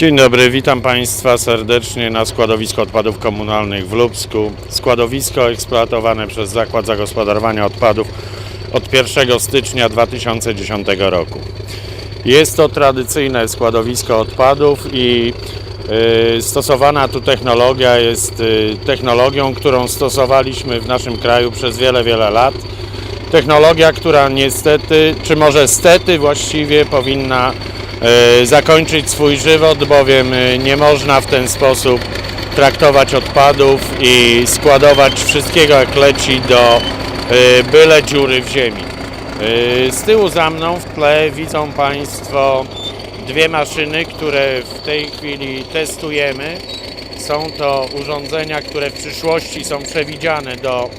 Dzień dobry, witam Państwa serdecznie na składowisku odpadów komunalnych w Lubsku. Składowisko eksploatowane przez Zakład Zagospodarowania Odpadów od 1 stycznia 2010 roku. Jest to tradycyjne składowisko odpadów i y, stosowana tu technologia jest y, technologią, którą stosowaliśmy w naszym kraju przez wiele, wiele lat. Technologia, która niestety, czy może stety właściwie powinna zakończyć swój żywot, bowiem e, nie można w ten sposób traktować odpadów i składować wszystkiego jak leci do e, byle dziury w ziemi. E, Z tyłu za mną w tle widzą Państwo dwie maszyny, które w tej chwili testujemy. Są to urządzenia, które w przyszłości są przewidziane do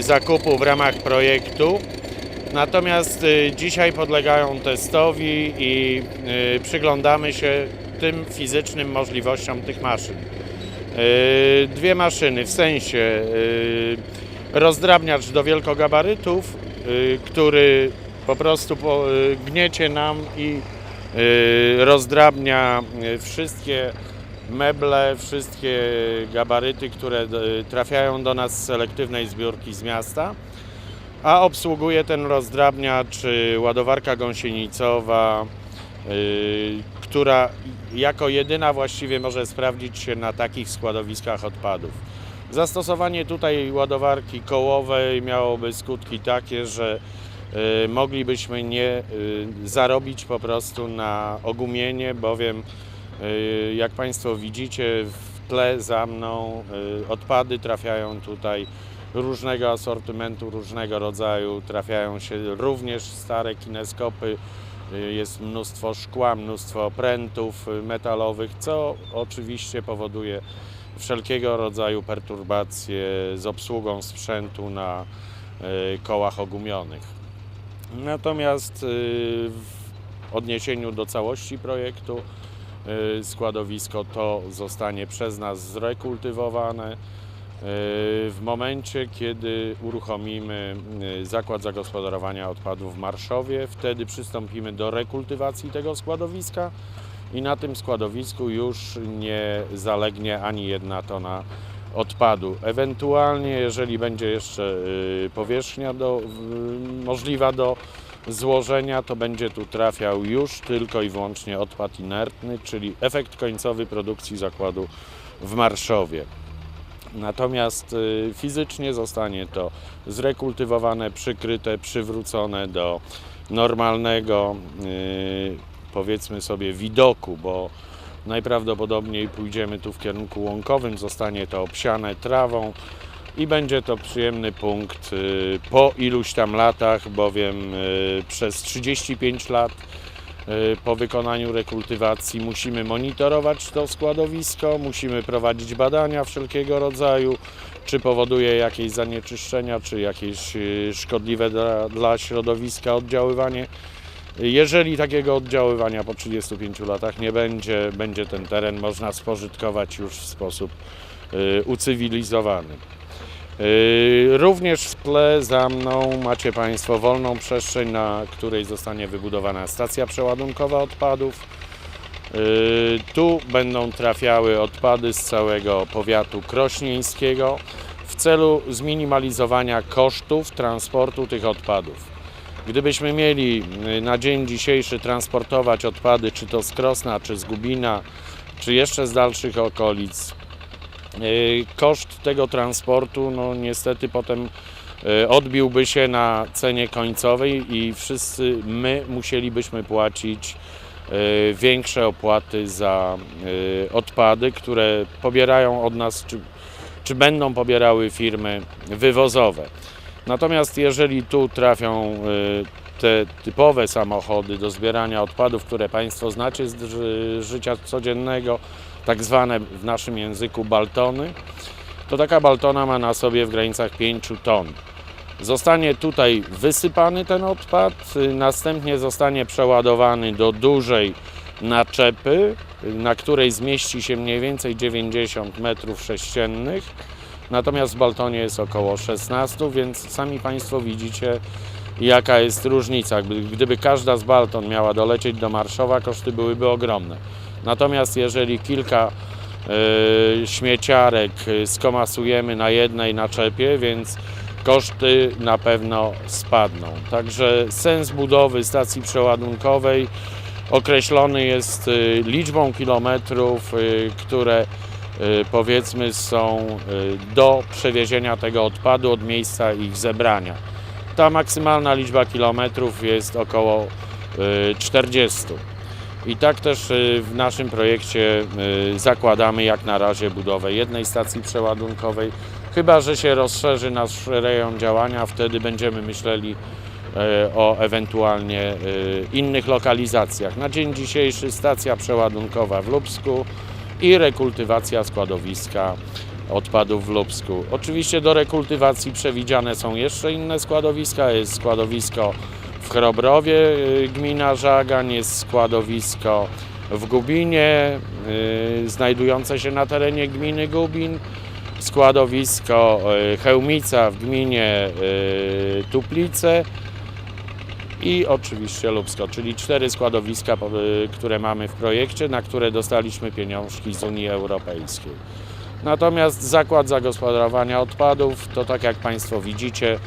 zakupu w ramach projektu. Natomiast y, dzisiaj podlegają testowi i y, przyglądamy się tym fizycznym możliwościom tych maszyn. Y, Dwie maszyny, w sensie rozdrabniacz do wielkogabarytów, który po prostu gniecie nam i rozdrabnia wszystkie meble, wszystkie gabaryty, które trafiają do nas z selektywnej zbiórki z miasta, a obsługuje ten rozdrabniacz ładowarka gąsienicowa, y, która jako jedyna właściwie może sprawdzić się na takich składowiskach odpadów. Zastosowanie tutaj ładowarki kołowej miałoby skutki takie, że y, moglibyśmy nie y, zarobić po prostu na ogumienie, bowiem jak Państwo widzicie w tle za mną odpady trafiają tutaj różnego asortymentu, różnego rodzaju. Trafiają się również stare kineskopy, jest mnóstwo szkła, mnóstwo prętów y, metalowych, co oczywiście powoduje wszelkiego rodzaju perturbacje z obsługą sprzętu na y, kołach ogumionych. Natomiast y, w odniesieniu do całości projektu y, składowisko to zostanie przez nas zrekultywowane. Y, W momencie, kiedy uruchomimy y, Zakład Zagospodarowania Odpadów w Marszowie, wtedy przystąpimy do rekultywacji tego składowiska i na tym składowisku już nie zalegnie ani jedna tona odpadu. Ewentualnie, jeżeli będzie jeszcze y, powierzchnia do, możliwa do złożenia, to będzie tu trafiał już tylko i wyłącznie odpad inertny, czyli efekt końcowy produkcji zakładu w Marszowie. Natomiast y, fizycznie zostanie to zrekultywowane, przykryte, przywrócone do normalnego, y, powiedzmy sobie, widoku, bo najprawdopodobniej pójdziemy tu w kierunku łąkowym, zostanie to obsiane trawą i będzie to przyjemny punkt y, po iluś tam latach, bowiem przez 35 lat po wykonaniu rekultywacji musimy monitorować to składowisko, musimy prowadzić badania wszelkiego rodzaju, czy powoduje jakieś zanieczyszczenia, czy jakieś y, szkodliwe dla, dla środowiska oddziaływanie. Jeżeli takiego oddziaływania po 35 latach nie będzie, będzie ten teren można spożytkować już w sposób y, ucywilizowany. Y, Również w tle za mną macie Państwo wolną przestrzeń, na której zostanie wybudowana stacja przeładunkowa odpadów. Y, Tu będą trafiały odpady z całego powiatu krośnieńskiego w celu zminimalizowania kosztów transportu tych odpadów. Gdybyśmy mieli y, na dzień dzisiejszy transportować odpady, czy to z Krosna, czy z Gubina, czy jeszcze z dalszych okolic, koszt tego transportu, no niestety potem y, odbiłby się na cenie końcowej i wszyscy my musielibyśmy płacić y, większe opłaty za y, odpady, które pobierają od nas, czy, czy będą pobierały firmy wywozowe. Natomiast jeżeli tu trafią y, te typowe samochody do zbierania odpadów, które Państwo znacie z ży- życia codziennego, tak zwane w naszym języku baltony, to taka baltona ma na sobie w granicach 5 ton. Zostanie tutaj wysypany ten odpad, y, następnie zostanie przeładowany do dużej naczepy, y, na której zmieści się mniej więcej 90 metrów sześciennych. Natomiast w Baltonie jest około 16, więc sami Państwo widzicie, jaka jest różnica. Gdy- Gdyby każda z Balton miała dolecieć do Marszowa, koszty byłyby ogromne. Natomiast jeżeli kilka e, śmieciarek e, skomasujemy na jednej naczepie, więc koszty na pewno spadną. Także sens budowy stacji przeładunkowej określony jest y, liczbą kilometrów, y, które y, powiedzmy są y, do przewiezienia tego odpadu od miejsca ich zebrania. Ta maksymalna liczba kilometrów jest około y, 40. I tak też y, w naszym projekcie y, zakładamy jak na razie budowę jednej stacji przeładunkowej. Chyba, że się rozszerzy nasz rejon działania, wtedy będziemy myśleli e, o ewentualnie innych lokalizacjach. Na dzień dzisiejszy stacja przeładunkowa w Lubsku i rekultywacja składowiska odpadów w Lubsku. Oczywiście do rekultywacji przewidziane są jeszcze inne składowiska. Jest składowisko w Chrobrowie, y, gmina Żagań, jest składowisko w Gubinie, y, znajdujące się na terenie gminy Gubin, składowisko y, Chełmica w gminie Tuplice i oczywiście Lubsko, czyli cztery składowiska, które mamy w projekcie, na które dostaliśmy pieniążki z Unii Europejskiej. Natomiast zakład zagospodarowania odpadów, to tak jak Państwo widzicie,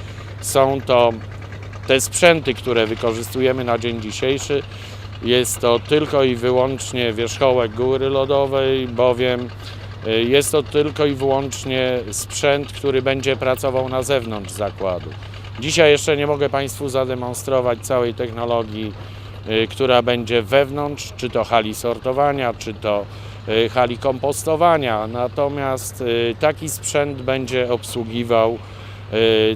są to te sprzęty, które wykorzystujemy na dzień dzisiejszy. Jest to tylko i wyłącznie wierzchołek góry lodowej, bowiem y, jest to tylko i wyłącznie sprzęt, który będzie pracował na zewnątrz zakładu. Dzisiaj jeszcze nie mogę Państwu zademonstrować całej technologii, y, która będzie wewnątrz, czy to hali sortowania, czy to y, hali kompostowania. Natomiast taki sprzęt będzie obsługiwał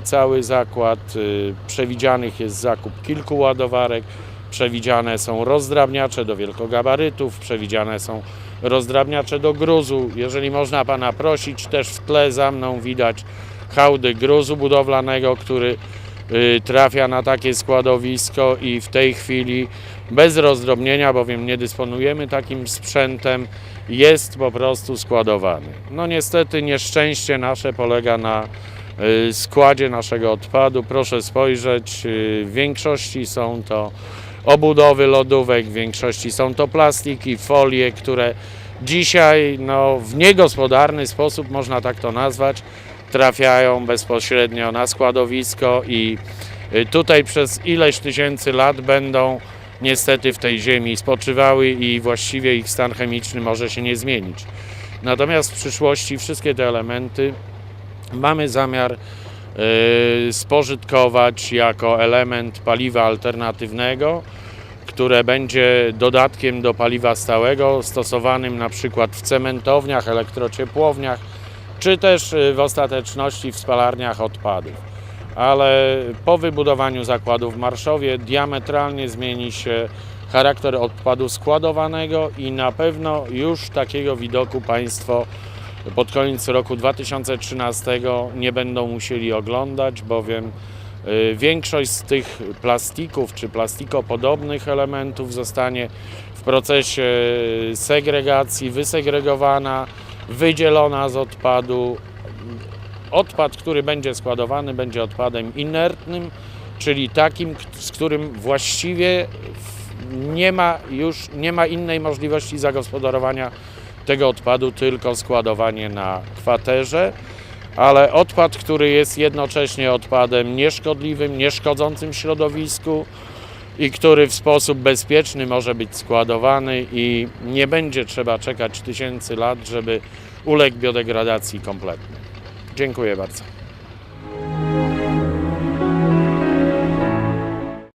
cały zakład. y, Przewidzianych jest zakup kilku ładowarek, przewidziane są rozdrabniacze do wielkogabarytów, przewidziane są rozdrabniacze do gruzu. Jeżeli można Pana prosić, też w tle za mną widać hałdy gruzu budowlanego, który y, trafia na takie składowisko i w tej chwili bez rozdrobnienia, bowiem nie dysponujemy takim sprzętem, jest po prostu składowany. No niestety nieszczęście nasze polega na składzie naszego odpadu. Proszę spojrzeć, y, w większości są to obudowy lodówek, w większości są to plastiki, folie, które dzisiaj no, w niegospodarny sposób, można tak to nazwać, trafiają bezpośrednio na składowisko i y, tutaj przez ileś tysięcy lat będą niestety w tej ziemi spoczywały i właściwie ich stan chemiczny może się nie zmienić. Natomiast w przyszłości wszystkie te elementy mamy zamiar y, spożytkować jako element paliwa alternatywnego, które będzie dodatkiem do paliwa stałego, stosowanym na przykład w cementowniach, elektrociepłowniach, czy też y, w ostateczności w spalarniach odpadów. Ale po wybudowaniu zakładu w Marszowie diametralnie zmieni się charakter odpadu składowanego i na pewno już takiego widoku Państwo pod koniec roku 2013 nie będą musieli oglądać, bowiem y, większość z tych plastików czy plastikopodobnych elementów zostanie w procesie segregacji wysegregowana, wydzielona z odpadu. Odpad, który będzie składowany, będzie odpadem inertnym, czyli takim, z którym właściwie nie ma już nie ma innej możliwości zagospodarowania tego odpadu, tylko składowanie na kwaterze, ale odpad, który jest jednocześnie odpadem nieszkodliwym, nieszkodzącym środowisku i który w sposób bezpieczny może być składowany i nie będzie trzeba czekać tysięcy lat, żeby uległ biodegradacji kompletnie. Dziękuję bardzo.